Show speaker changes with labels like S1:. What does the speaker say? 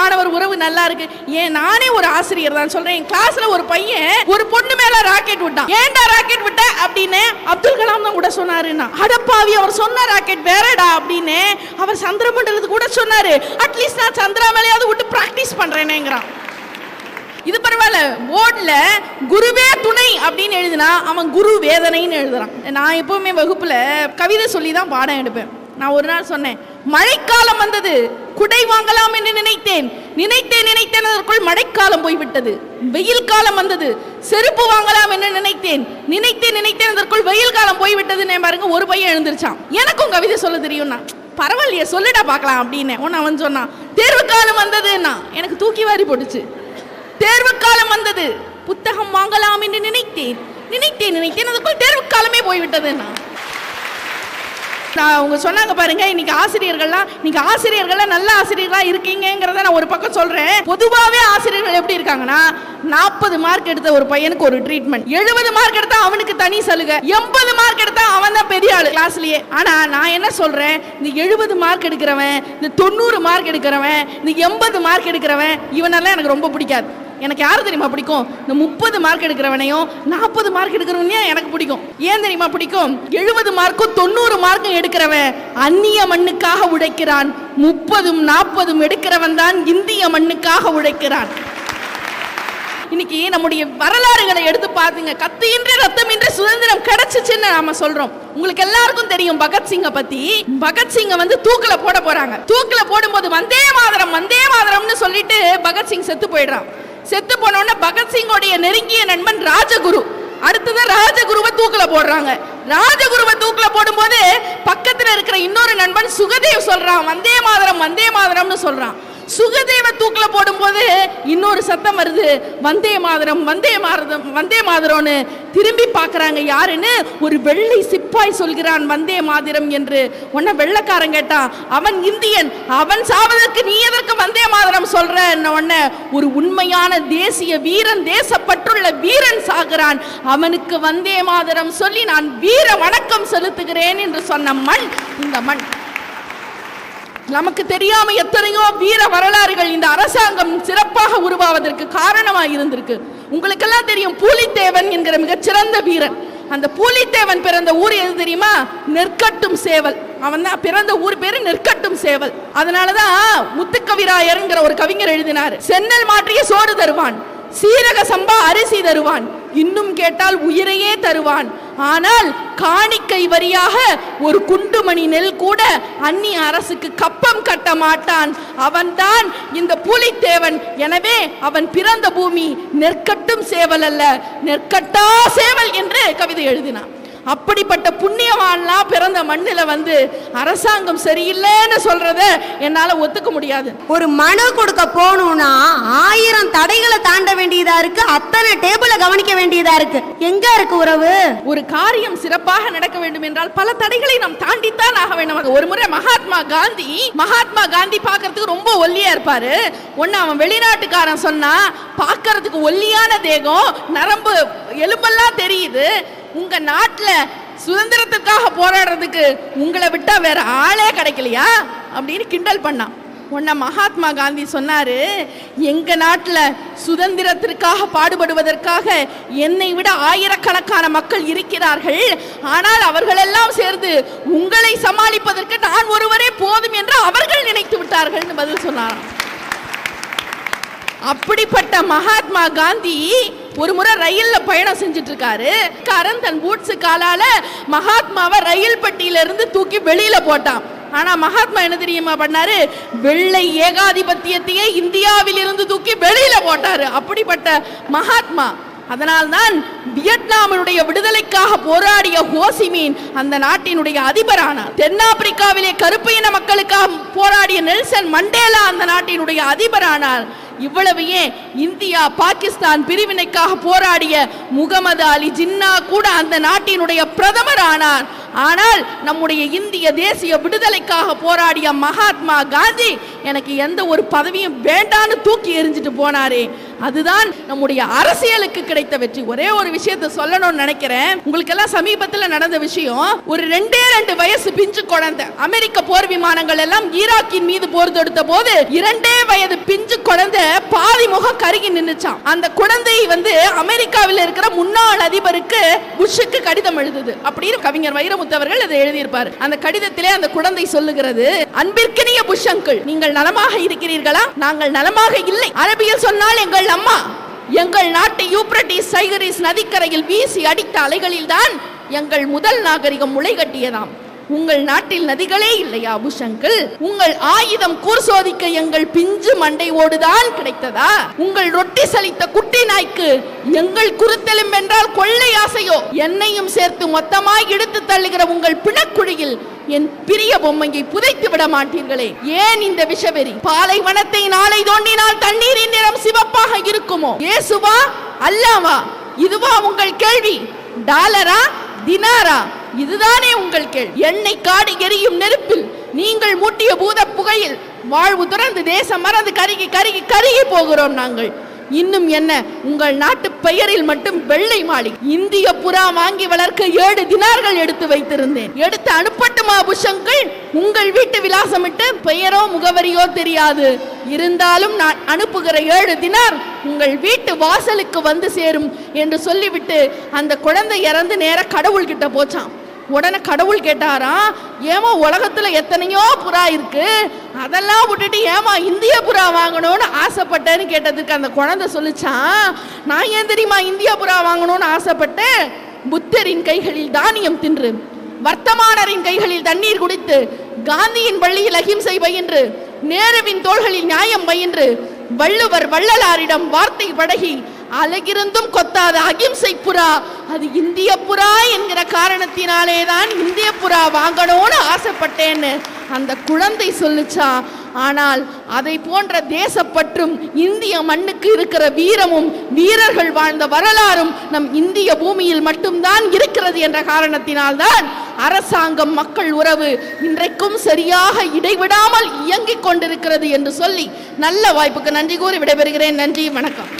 S1: மாணவர் உறவு நல்லா இருக்கு. ஏன் நானே ஒரு ஆசிரியர் தான் சொல்றேன். என் கிளாஸ்ல ஒரு பையன் ஒரு பொண்ணு மேல ராக்கெட் விட்டான். ஏன்டா ராக்கெட் விட்ட? அப்படின்னு அப்துல் கலாம் தான் கூட சொன்னாருன்னா. அடப்பாவி அவர் சொன்ன ராக்கெட் வேறடா அப்படின்னு அவர் சந்திரமண்டலத்துக்கு கூட சொன்னாரு. அட்லீஸ்ட் நான் சந்திரா மேலேயாவது விட்டு ப்ராக்டிஸ் பண்றேனேங்கிறான். இது பரவாயில்ல போர்டில் குருவே துணை அப்படின்னு எழுதினா அவன் குரு வேதனைன்னு எழுதுறான். நான் எப்பவுமே வகுப்பில் கவிதை சொல்லி தான் பாடம் எடுப்பேன். நான் ஒரு நாள் சொன்னேன் மழைக்காலம் வந்தது. குடை வாங்கலாம் என்று நினைத்தேன். நினைத்தேன் நினைத்தேன். அதற்குள் மழைக்காலம் போய்விட்டது. வெயில் காலம் வந்தது. செருப்பு வாங்கலாம் என்று நினைத்தேன். நினைத்தேன் நினைத்தேன். அதற்குள் வெயில் காலம் போய்விட்டதுன்னு பாருங்க ஒரு பையன் எழுந்திருச்சான். எனக்கும் கவிதை சொல்ல தெரியும்னா. பரவாயில்லையே சொல்லிடா பார்க்கலாம் அப்படின்னு. ஒன்று அவன் சொன்னான். தேர்வு காலம் வந்ததுன்னா. எனக்கு தூக்கி வாரி போட்டுச்சு. தேர்வு காலம் வந்தது. புத்தகம் வாங்கலாம் என்று நினைத்தேன். நினைத்தேன் நினைத்தேன். அதுக்குள் தேர்வு காலமே போய்விட்டதுன்னா. நான் அவங்க சொன்னாங்க பாருங்க இன்னைக்கு ஆசிரியர்கள்லாம் நீங்க ஆசிரியர்கள்லாம் நல்ல ஆசிரியர்களா இருக்கீங்கிறத நான் ஒரு பக்கம் சொல்றேன். பொதுவாகவே ஆசிரியர்கள் எப்படி இருக்காங்கன்னா நாற்பது மார்க் எடுத்த ஒரு பையனுக்கு ஒரு ட்ரீட்மெண்ட் எழுபது மார்க் எடுத்தா அவனுக்கு தனி சலுகை. எண்பது மார்க் எடுத்தா அவன் தான் பெரிய ஆளு. கிளாஸ்லயே ஆனா நான் என்ன சொல்றேன் இந்த எழுபது மார்க் எடுக்கிறவன் இந்த தொண்ணூறு மார்க் எடுக்கிறவன் இந்த எண்பது மார்க் எடுக்கிறவன் இவனெல்லாம் எனக்கு ரொம்ப பிடிக்காது. எனக்கு யார் தெரியுமா பிடிக்கும்? இந்த முப்பது மார்க் எடுக்கிறவனையும் நாற்பது மார்க் எடுக்கிறவனையும் எனக்கு பிடிக்கும்? ஏன் தெரியுமா பிடிக்கும்? எழுபது மார்க்கும் தொண்ணூறு மார்க்கும் எடுக்கிறவன் அந்நிய மண்ணுக்காக உழைக்கிறான் முப்பதும் நாற்பதும் எடுக்கிறவன் தான் இந்திய மண்ணுக்காக உழைக்கிறான் இன்னைக்கு நம்முடைய வரலாறுகளை எடுத்து பார்த்துங்க. கத்தியின்றி ரத்தமின்றி சுதந்திரம் கிடைச்சிச்சுன்னு நாம சொல்றோம். உங்களுக்கு எல்லாருக்கும் தெரியும் பகத்சிங்கை பத்தி. பகத்சிங்கை வந்து தூக்குல போட போறாங்க. தூக்குல போடும்போது வந்தே மாதரம் வந்தே மாதரம்னு சொல்லிட்டு பகத்சிங் செத்து போயிடுறான். செத்து போன பகத்சிங்கோடைய நெருங்கிய நண்பன் ராஜகுரு. அடுத்தது ராஜகுருவை தூக்குல போடுறாங்க. ராஜகுருவை தூக்குல போடும்போது பக்கத்துல இருக்கிற இன்னொரு நண்பன் சுகதேவ் சொல்றான். வந்தே மாதரம் வந்தே மாதரம்னு சொல்றான். சுகதேவ தூக்கில போடும்போது இன்னொரு சத்தம் வருது. வந்தே மாதரம் வந்தே மாதரம் வந்தே மாதரம்னு திரும்பி பார்க்குறாங்க யாருன்னு ஒரு வெள்ளை சிப்பாய் சொல்கிறான் வந்தே மாதிரம் என்று. உன்னை வெள்ளக்காரன் கேட்டான் அவன் இந்தியன் அவன் சாவதற்கு நீ எதற்கு வந்தே மாதிரம் சொல்ற? உடனே ஒரு உண்மையான தேசிய வீரன் தேசப்பற்றுள்ள வீரன் சாகிறான். அவனுக்கு வந்தே மாதரம் சொல்லி நான் வீர வணக்கம் செலுத்துகிறேன் என்று சொன்ன மண் இந்த மண். நமக்கு தெரியாம எத்தனையோ வீர வரலாறுகள் இந்த அரசாங்கம் சிறப்பாக உருவாவதற்கு காரணமாக இருந்திருக்கு. உங்களுக்கெல்லாம் தெரியும் பூலித்தேவன் என்கிற மிகச்சிறந்த வீரன். அந்த பூலித்தேவன் பிறந்த ஊர் எது தெரியுமா? நெற்கட்டும் சேவல். அவன் தான் பிறந்த ஊர் பேரு நெற்கட்டும் சேவல். அதனாலதான் முத்துக்கவிராயருங்கிற ஒரு கவிஞர் எழுதினார். சென்னல் மாற்றிய சோறு தருவான். சீரக சம்பா அரிசி தருவான். இன்னும் கேட்டால் உயிரையே தருவான். ஆனால் காணிக்கை வரியாக ஒரு குண்டுமணி நெல் கூட அந்நிய அரசுக்கு கப்பம் கட்ட மாட்டான். அவன்தான் இந்த புலித்தேவன். எனவே அவன் பிறந்த பூமி நெற்கட்டும் சேவல் அல்ல. நெற்கட்டா சேவல் என்று கவிதை எழுதினான். அப்படிப்பட்ட புண்ணியவான்லாம் பிறந்த மண்ணில் வந்து அரசாங்கம் சரியில்லைன்னு சொல்றத என்னால ஒத்துக்க முடியாது.
S2: ஒரு மனு கொடுக்க போகணும்னா ஆயிரம் தடைகளை தாண்ட வேண்டியதா இருக்கு. அத்தனை டேபிள கவனிக்க வேண்டியதா இருக்கு. எங்க இருக்கு உறவு?
S1: ஒரு காரியம் சிறப்பாக நடக்க வேண்டும் என்றால் பல தடைகளை நாம் தாண்டித்தான் ஆக வேண்டும். ஒரு முறை மகாத்மா காந்தி மகாத்மா காந்தி பார்க்கறதுக்கு ரொம்ப ஒல்லியா இருப்பாரு. ஒன்னு அவன் வெளிநாட்டுக்காரன் சொன்னா பார்க்கறதுக்கு ஒல்லியான தேகம் நரம்பு எலும்பெல்லாம் தெரியுது. உங்க நாட்டில் சுதந்திரத்துக்காக போராடுறதுக்கு உங்களை விட்டா வேற ஆளே கிடைக்கலையா? அப்படின்னு கிண்டல் பண்ணான் உன்ன மகாத்மா காந்தி சொன்னாரு எங்க நாட்டில் சுதந்திரத்திற்காக பாடுபடுவதற்காக என்னை விட ஆயிரக்கணக்கான மக்கள் இருக்கிறார்கள். ஆனால் அவர்களெல்லாம் சேர்ந்து உங்களை சமாளிப்பதற்கு நான் ஒருவரே போதும் என்று அவர்கள் நினைத்து விட்டார்கள்னு பதில் சொன்னாராம். அப்படிப்பட்ட மகாத்மா காந்தி ஒரு முறை ரயில்ல பயணம் செஞ்சுட்டு இருக்காரு கரண் தன் பூட்ஸ் காலால மகாத்மாவை ரயில் பெட்டியில இருந்து தூக்கி வெளியில போட்டான். ஆனா மகாத்மா என்ன தெரியுமா பண்ணாரு? வெள்ளை ஏகாதிபத்தியத்தையே இந்தியாவில் இருந்து தூக்கி வெளியில போட்டாரு. அப்படிப்பட்ட மகாத்மா. அதனால்தான் வியட்நாமினுடைய விடுதலைக்காக போராடிய ஹோசிமீன் அந்த நாட்டினுடைய அதிபரானார். தென்னாப்பிரிக்காவிலே கருப்பு இன மக்களுக்காக போராடிய நெல்சன் மண்டேலா அந்த நாட்டினுடைய அதிபரானார். இவ்வளவு ஏன் இந்தியா பாகிஸ்தான் பிரிவினைக்காக போராடிய முகமது அலி ஜின்னா கூட அந்த நாட்டினுடைய பிரதமர் ஆனார். ஆனால் நம்முடைய இந்திய தேசிய விடுதலைக்காக போராடிய மகாத்மா காந்தி எனக்கு எந்த ஒரு பதவியும் வேண்டான்னு தூக்கி எரிஞ்சிட்டு போனாரே. அதுதான் நம்முடைய அரசியலுக்கு கிடைத்த வெற்றி. ஒரே ஒரு விஷயத்தை சொல்லணும்னு நினைக்கிறேன். உங்களுக்கு எல்லாம் சமீபத்துல நடந்த விஷயம் ஒரு ரெண்டே ரெண்டு வயசு பிஞ்சு குழந்தை. அமெரிக்க போர் விமானங்கள் எல்லாம் ஈராக்கின் மீது போர் தொடுத்த போது இரண்டே வயது பிஞ்சு குழந்தை பாதி முகம் கருகி நின்றுச்சான் அந்த குழந்தை வந்து அமெரிக்காவில் இருக்கிற முன்னாள் அதிபருக்கு புஷுக்கு கடிதம் எழுதுது. அப்படின்னு கவிஞர் வைரம் முத்தவர்கள் அவர்கள் அதை எழுதியிருப்பார். அந்த கடிதத்திலே அந்த குழந்தை சொல்லுகிறது அன்பிற்கினிய புஷங்கள் நீங்கள் நலமாக இருக்கிறீர்களா? நாங்கள் நலமாக இல்லை. அரபியில் சொன்னால் எங்கள் அம்மா எங்கள் நாட்டு யூப்ரட்டிஸ் சைகரிஸ் நதிக்கரையில் வீசி அடித்த அலைகளில் தான் எங்கள் முதல் நாகரிகம் முளை கட்டியதாம் உங்கள் நாட்டில் நதிகளே இல்லையா புஷங்கள் உங்கள் ஆயுதம் கூர் சோதிக்க எங்கள் பிஞ்சு மண்டையோடுதான் கிடைத்ததா? உங்கள் ரொட்டி சலித்த குட்டி நாய்க்கு எங்கள் குருத்தெலும் என்றால் கொள்ளை ஆசையோ? என்னையும் சேர்த்து மொத்தமாய் இழுத்து தள்ளுகிற உங்கள் பிணக்குழியில் என் பிரிய பொம்மையை புதைத்து விட மாட்டீர்களே. ஏன் இந்த விஷவெறி? பாலைவனத்தை நாளை தோண்டினால் தண்ணீரின் நிறம் சிவப்பாக இருக்குமோ? ஏசுவா அல்லாவா? இதுவா உங்கள் கேள்வி? டாலரா தினாரா? இதுதானே உங்கள் கேள்வி. எண்ணெய் காடி எரியும் நெருப்பில் நீங்கள் மூட்டிய பூத புகையில் வாழ்வு துறந்து தேசம் மறந்து கருகி கருகி கருகி போகிறோம் நாங்கள். இன்னும் என்ன? உங்கள் நாட்டு பெயரில் மட்டும் வெள்ளை மாளிகை. இந்திய புறா வாங்கி வளர்க்க ஏழு தினார்கள் எடுத்து வைத்திருந்தேன். எடுத்து அனுப்பட்டுமா புஷங்கள் உங்கள் வீட்டு விலாசமிட்டு பெயரோ முகவரியோ தெரியாது. இருந்தாலும் நான் அனுப்புகிற ஏழு தினார் உங்கள் வீட்டு வாசலுக்கு வந்து சேரும் என்று சொல்லிவிட்டு அந்த குழந்தை இறந்து நேர கடவுள் கிட்ட போச்சான் உடனே கடவுள் கேட்டாராம் ஏமா உலகத்தில் எத்தனையோ புறா இருக்கு? அதெல்லாம் விட்டுட்டு ஏமா இந்திய புறா வாங்கணும்னு ஆசைப்பட்டேன்னு கேட்டதுக்கு அந்த குழந்தை சொல்லிச்சான் நான் ஏன் தெரியுமா இந்திய புறா வாங்கணும்னு ஆசைப்பட்டேன்? புத்தரின் கைகளில் தானியம் தின்று வர்த்தமானரின் கைகளில் தண்ணீர் குடித்து காந்தியின் பள்ளியில் அகிம்சை பயின்று நேருவின் தோள்களில் நியாயம் பயின்று வள்ளுவர் வள்ளலாரிடம் வார்த்தை படகி அழகிருந்தும் கொத்தாத அகிம்சை புறா. அது இந்திய புறா என்கிற காரணத்தினாலே தான் இந்திய புறா வாங்கணும்னு ஆசைப்பட்டேன்னு அந்த குழந்தை சொல்லுச்சா. ஆனால் அதை போன்ற தேசப்பற்றும் இந்திய மண்ணுக்கு இருக்கிற வீரமும் வீரர்கள் வாழ்ந்த வரலாறும் நம் இந்திய பூமியில் மட்டும்தான் இருக்கிறது என்ற காரணத்தினால்தான் அரசாங்கம் மக்கள் உறவு இன்றைக்கும் சரியாக இடைவிடாமல் இயங்கிக் கொண்டிருக்கிறது என்று சொல்லி நல்ல வாய்ப்புக்கு நன்றி கூறி விடைபெறுகிறேன். நன்றி வணக்கம்.